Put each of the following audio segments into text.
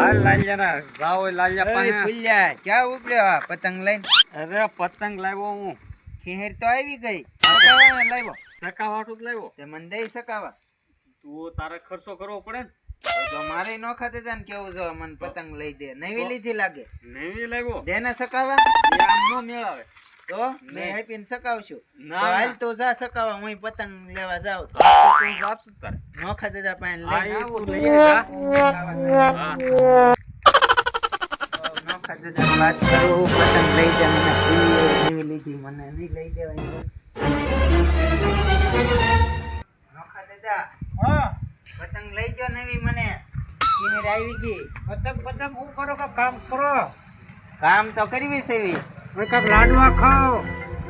હાલ લાલ્યાના જાઓ લાલ્યા પાસે. ફુલ્યા ક્યાં ઉપડ્યો પતંગ લઈને? અરે પતંગ લાવ્યો હું. ખીહેર તો આવી ગઈ. સકાવાને લાવ્યો. સકાવાટું જ લાવ્યો. તે મને દઈ સકાવા તું તારે ખર્ચો કરવો પડે ને. તો મારે નો ખાતે ને કેવું જો મને પતંગ લઈ દે. નવી લીધી લાગે. નવી લાવ્યો. દે સકાવા આમ નો મેળાવે તો મેં હેપીને સકાવશું. ના, હાલ તો જા સકાવા હું પતંગ લેવા જાવ તો તું જાત કર નોખા દેતા લઈને એ આવું લઈ વાત કરું પતંગ લઈ જા મને ફૂલી લીધી મને નહીં લઈ દેવાની. નો ખાતે હા. પતંગ લઈ જો નવી મને. કિમેર આવી ગઈ. પતંગ પતંગ હું કરો કે કામ કરો? કામ તો કરવી છે એવી. હવે કાંઈક લાડવા ખાઓ.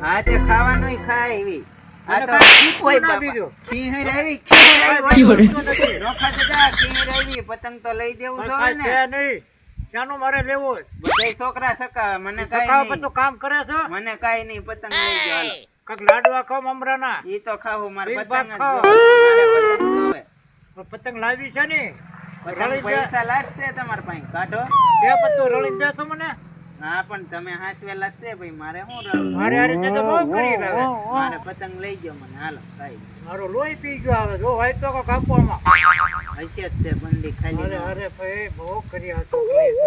હા તે ખાવાનું ખાય એવી. આ તો કાંઈ શીખવું ઓય ના બાપા. બીજું. ખીહેર આવી ખીહેર આવી ઓય વસ્તુ નથી. રોખા દાદા ખીહેર આવી પતંગ તો લઈ દેવું પણ ને. નહીં. ત્યાંનું મારે લેવો બધાય છોકરા સકાવે મને કાઈ નહીં કામ કરે છે? મને કાઈ નહીં પતંગ લઈ જો હાલો. કાંઈક લાડવા ખાઓ મમરાના. ઈ તો ખાવ મારે પતંગ જ. જોવે. પતંગ જોવે. લાવી છે ને પતંગ રળી જા. પૈસા લાગશે તમારા પાસે. કાઢો. તે પતું રળી દેશો મને. હા પણ તમે હાસવેલા છે ભાઈ મારે શું રડવું? મારે આ રીતે તો બહુ કરી લાવે મારે પતંગ લઈ ગયો મને હાલો કાઈ નહીં. મારો લોહી પી ગયો આવે જો હોય તો કાંઈક આપો આમાં હશે જ તે બંડી ખાલી અરે અરે ભાઈ બહુ કરી આ છોકરાએ તો.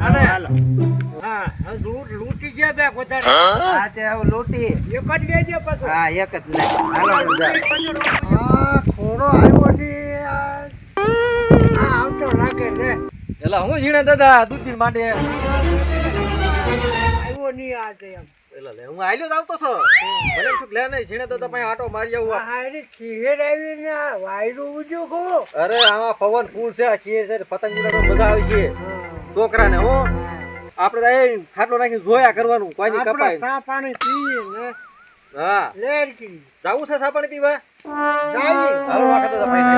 હાલો અરે. હાલો. હા હવે લૂંટ લૂંટી ગયા બે વધારે. હા? તે લૂંટી. એક જ લેજો પાછું. હા એક જ લે હાલો આવ્યો છે આવતો લાગે છે. એલા હું જીણે દાદા દૂધની માટે આવ્યો નહીં આ છે એમ. એલા લે હું આલ્યો જ આવતો છો મને તું લે નહીં જીણે દાદા પાસે આટો મારી આવું હારી ખીર આવીને આ વાયરું ઉજો કો અરે આમાં પવન ફૂલ છે આ ખીર છે પતંગ ઉડાડવાની મજા આવી છે. છોકરાને હું. આપણે તો એ ખાટલો નાખીને જોયા કરવાનું કોઈ નહીં આપણે કપાય. સા પાણી પીએ ને. હા. લેર કી જાવું છે સાપણ પીવા? જાય હાલો વાખા દાદા ભાઈ ને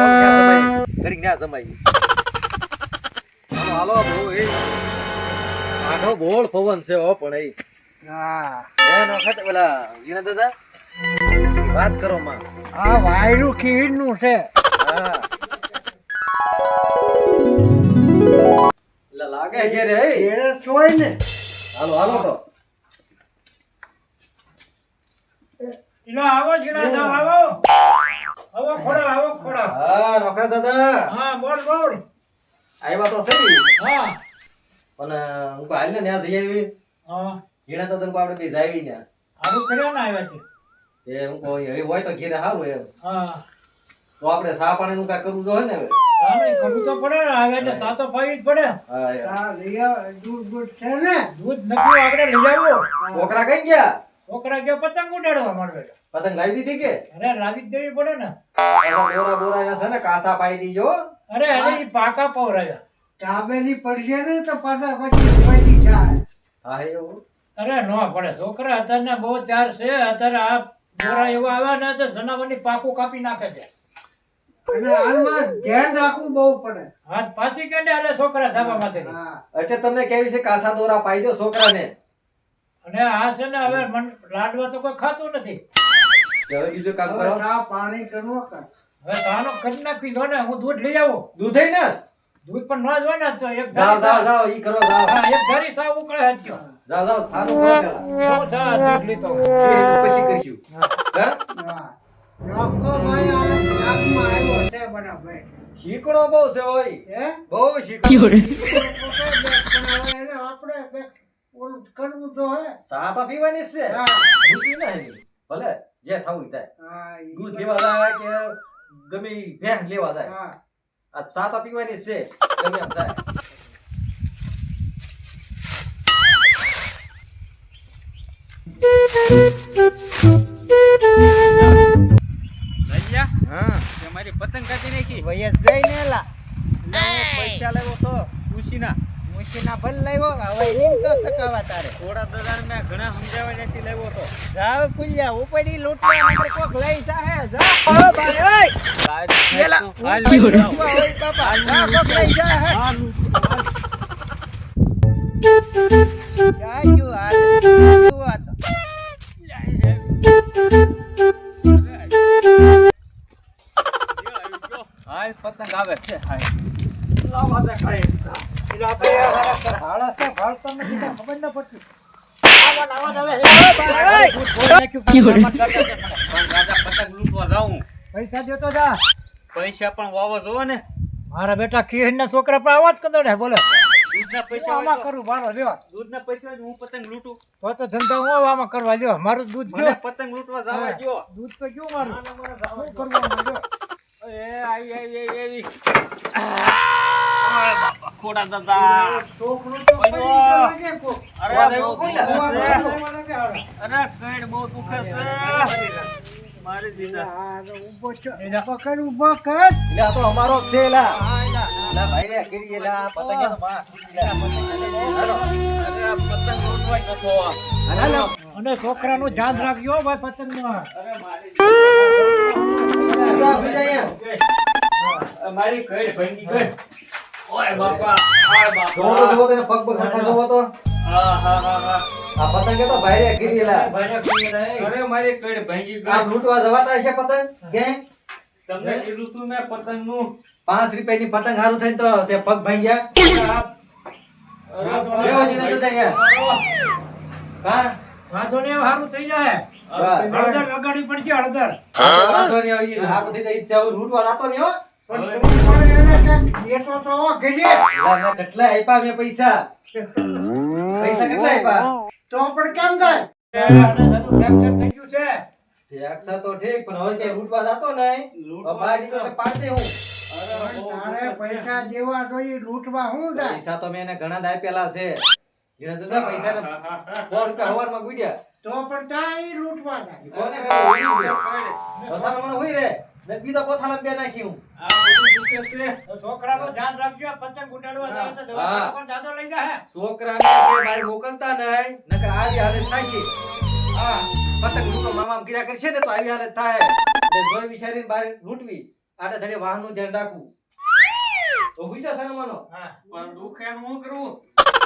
ઘડીક ન્યા જમાઈ હાલો બહુ એ. આનો બોલ પવન છે હો પણ એ. હા. એ નો ખાતે પેલા ઝીણા દાદા? વાત કરો માં. આ વાયરું ખીરનું છે. હા. લાગે છે રે ઘેરે છોય ને. હાલો હાલો તો. એનો આવો જીણા આવો. આવો ખોડા આવો ખોડા હા દાદા. હા બોલ બોલ. આવ્યા તો સહી હા. પણ હું કો હાલ ને ન્યા જઈ આવી હા. ઘીણા દાદા કો આપણે બે જાવી ને સારું કર્યો ને આવ્યા છે. એ હું કો હવે હોય તો ઘીરે સારું એમ. હા. તો આપણે સા પાણી નું કા કરવું જોઈએ ને હવે? હા કરવું તો પડે ને આવે એટલે સાતો પાવી જ પડે. હા યાર. દૂધ દૂધ છે ને? દૂધ નથી આપણે લઈ આવો. છોકરા કઈ ગયા? છોકરા ગયા પતંગ ઉડાડવા મારવે પતંગ લાવી દીધી કે? અરે લાવી દેવી પડે ને. બોરા બોરા છે ને કાસા પાઈ દીજો. અરે અરે ઈ પાકા પવરાયા ચાબેલી પડશે ને તો પાછા પછી પછી જાય હા એવું. અરે નો પડે. છોકરા અત્યારના બહુ ચાર છે. અત્યારે આ બોરા એવા આવ્યા ને તો જનાવરની પાકું કાપી નાખે છે. અને આમાં ધ્યાન રાખવું બહુ પડે. હાથ પાછી કેડે આલે છોકરા ધાબા માટે હા. એટલે તમને કેવી છે કાસા દોરા પાઈ દો છોકરાને? અને આ છે ને હવે મન લાડવા તો કોઈ ખાતું નથી. હવે બીજું કામ કરો ચા પાણી કરવો કર હવે તાનો કરી નાખી લો ને હું દૂધ લઈ આવું. દૂધ ને? દૂધ પણ ન જ ને તો એક જાઓ ધારી જાઓ ઈ કરો જાઓ. હા, એક ધારી સાવ ઉકળે હજ્યો જાઓ જાઓ સારું કરો પેલા. બહુ સા દૂધ લીધો. એ પછી કરીશું. હા. હા? ભાઈ આ આવ્યો છે શીકણો બહુ છે ઓય. હે? બહુ શીકણો આપણે ઓલું કરવું તો હે. સા તો પીવાની છે. હા. દૂધ ના એની. ભલે જે થવું થાય. દૂધ લેવા જાય કે ગમે ભેંસ લેવા જાય. આ સા તો પીવાની છે ગમે એમ થાય. મારી પતંગ કાઢી નાખી. વયસ જઈ ને પૈસા લેવો તો ખુશીના મુશીના ભલ લાવ્યો હવે એમ તો સકાવા તારે. થોડા દાદા મેં ઘણા સમજાવવા નથી લાવ્યો તો. જાવ કુલ્યા ઉપડી લૂંટવા નકર કોક લઈ જાહે જા. ઓ ભાઈ ઓય. પેલા હોય બાપા કોક લઈ જાહે. એટલે આપણે ભાડા છે, ખબર ન પડતી. ને પૈસા દેતો જા પૈસા પણ વાવો જોવો ને. મારા બેટા કિહનના છોકરા પણ આવા જ કદો ને બોલે. દૂધના પૈસા આમાં કરું મારો લ્યો. દૂધના પૈસા હું પતંગ લૂટું. તો તો ધંધો હું આમાં કરવા લ્યો. મારું દૂધ જો પતંગ લૂંટવા જવા દૂધ તો ગયું મારું. શું કરવાનું એ આવી આવી આવી ખોડા દાદા. અરે કઈ બહુ દુખે છે મારી દીધા ઊભો ઊભો પકડ, ઊભો કર. પતંગ એનો પતંગ. અને છોકરાનું ધ્યાન રાખજો ભાઈ પતંગમાં અરે મારી કઈડ ભાંગી ઓય બાપા ઓય બાપા. જોવો તો એનો પગ પગ સરખા જોવો તો. હા હા હા હા. આ પતંગ સારું તો. અરે મારી ભાંગી આમ લૂંટવા જવાતા પતંગ? કે? તમને કીધું તું મેં પતંગનું પાંચ રૂપિયાની પતંગ હારું થઈને તો તે પગ ભાંગ્યા? જીને તો ત્યાં? હા? વાંધો નહીં હવે સારું થઈ જાય. હળદર લગાડી પડશે હળદર. વાંધો હારું થઈ ઈચ્છા હોય લૂંટવા જાતો નહીં હો. પણ તું પણ એને કાંઈક એટલો તો ગજે. લા, કેટલા આપ્યા મેં પૈસા? પૈસા કેટલા આપ્યા? તો પણ કેમ થાય? અને બધું ફ્રેક્ચર થઈ ગયું છે. ટેક્સ તો ઠીક પણ હવે ત્યાં લૂંટવા જાતો નહીં. બહાર નીકળો એટલે હું. તારે પૈસા જોઈએ લૂંટવા તો મેં એને ઘણા દાય આપેલા છે. જેને દીધા પૈસા સો રૂપિયા હવારમાં ગુડ્યા. તો પણ ત્યાં લૂંટવા થાય કોને ખબર? હોય રે. ને બીજો પોથાલા બે નાખી હું. આ બધું છે. તો છોકરાનું ધ્યાન રાખજો. પતંગ ઉડાડવા જાય તો દવા પણ દાદો લઈ જાય છોકરાને કે બહાર મોકલતા નહીં નકર આવી હાલત થાય છે. હા. પતંગ લૂંટો મામા કર્યા કરશે ને તો આવી હાલત થાય. તે જોઈ વિચારીને બહાર લૂટવી. આટે ધડે વાહનનું ધ્યાન રાખવું. તો હુઈ જા સરમાનો હા. પણ દુખે હું કરું? કરવું